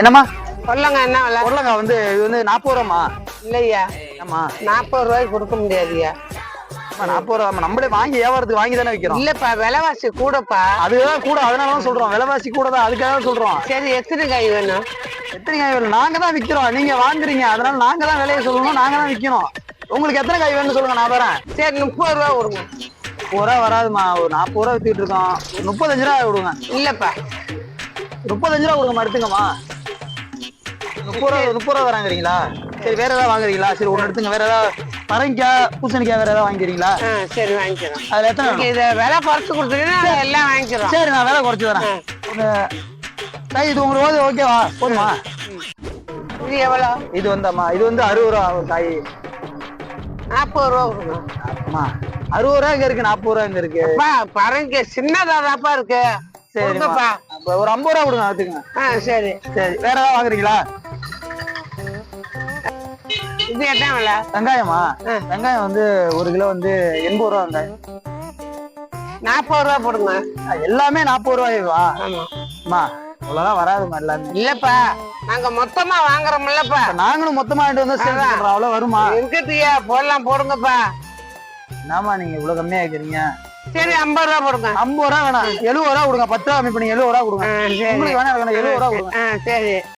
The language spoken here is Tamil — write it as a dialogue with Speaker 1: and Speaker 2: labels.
Speaker 1: என்னம்மா?
Speaker 2: சொல்லுங்க என்ன விலை?
Speaker 1: உருளைக்காய் வந்து இது வந்து நாற்பது ரூபாமா
Speaker 2: இல்லையா.
Speaker 1: ஆமா
Speaker 2: நாற்பது ரூபாய்க்கு கொடுக்க முடியாதுயா.
Speaker 1: நாற்பது ரூபா நம்மளே வாங்கி வியாபாரத்துக்கு வாங்கி தானே விற்கிறோம்
Speaker 2: இல்லப்பா விலைவாசி கூடப்பா.
Speaker 1: அதுதான் கூட அதனால தான் சொல்றோம். விலைவாசி கூட தான் அதுக்காக தான் சொல்றோம்.
Speaker 2: சரி எத்தனை காய் வேணும்?
Speaker 1: எத்தனை காய் வேணும்? நாங்க தான் விற்கிறோம் நீங்க வாங்குறீங்க. அதனால நாங்க தான் விலையை சொல்லணும். நாங்க தான் விற்கிறோம் உங்களுக்கு எத்தனை காய் வேணும்னு சொல்லுங்க நான் வரேன்
Speaker 2: சரி முப்பது ரூபா கொடுங்க.
Speaker 1: முப்பது ரூபா வராதுமா ஒரு நாற்பது ரூபா வித்துட்டு இருக்கோம். முப்பத்தஞ்சு ரூபா கொடுங்க
Speaker 2: இல்லப்பா.
Speaker 1: முப்பத்தஞ்சு ரூபா கொடுங்க எடுத்துங்கம்மா முப்பது ரூபா முப்பது ரூபா வராங்கிறீங்களா சரி வேற ஏதாவது வாங்குறீங்களா? சரி ஒன்று எடுத்துங்க. வேற ஏதாவது பரங்கிக்காய் பூசணிக்காய் வேற ஏதாவது வாங்கிக்கிறீங்களா?
Speaker 2: சரி வாங்கிக்கிறோம்.
Speaker 1: அதுல எத்தனை?
Speaker 2: இதை விலை குறைச்சு கொடுத்தீங்கன்னா எல்லாம் வாங்கிக்கிறோம்.
Speaker 1: சரி நான் விலை குறைச்சு தரேன். கை இது உங்களுக்கு ஓகேவா? போதுமா?
Speaker 2: இது எவ்வளோ?
Speaker 1: இது வந்தாம்மா. இது வந்து அறுபது ரூபா ஒரு காய்.
Speaker 2: நாற்பது ரூபா கொடுங்க.
Speaker 1: அம்மா அறுபது ரூபா இங்க இருக்கு நாற்பது ரூபா இங்க இருக்கு.
Speaker 2: பரங்க சின்னதாதாப்பா இருக்கு.
Speaker 1: அப்ப ஒரு ஐம்பது ரூபா கொடுங்க எடுத்துங்க
Speaker 2: ஆ சரி.
Speaker 1: சரி வேற ஏதாவது வாங்குறீங்களா?
Speaker 2: இது விலை?
Speaker 1: வெங்காயமா. வெங்காயம் வந்து ஒரு கிலோ வந்து எண்பது ரூபா வெங்காயம்.
Speaker 2: நாற்பது ரூபா போடுங்க.
Speaker 1: எல்லாமே நாற்பது ரூபாய்வா
Speaker 2: ஆமா.
Speaker 1: அவ்வளோதான் வராதுமா எல்லாமே.
Speaker 2: இல்லப்பா நாங்க மொத்தமா வாங்குறோம்லப்பா.
Speaker 1: இப்ப நாங்களும் மொத்தமா வாங்கிட்டு வந்து சொல்றோம் அவ்வளோ வருமா?
Speaker 2: இருக்குதுயா போடலாம் போடுங்கப்பா.
Speaker 1: என்னம்மா நீங்க இவ்வளவு கம்மியா இருக்கிறீங்க
Speaker 2: சரி ஐம்பது ரூபா போடுங்க
Speaker 1: ஐம்பது ரூபா வேணாம். எழுபது ரூபா கொடுங்க. பத்து ரூபா கம்மி பண்ணி எழுபது ரூபா கொடுங்க. உங்களுக்கு வேணா வேணாம் எழுபது ரூபா கொடுங்க.
Speaker 2: சரி.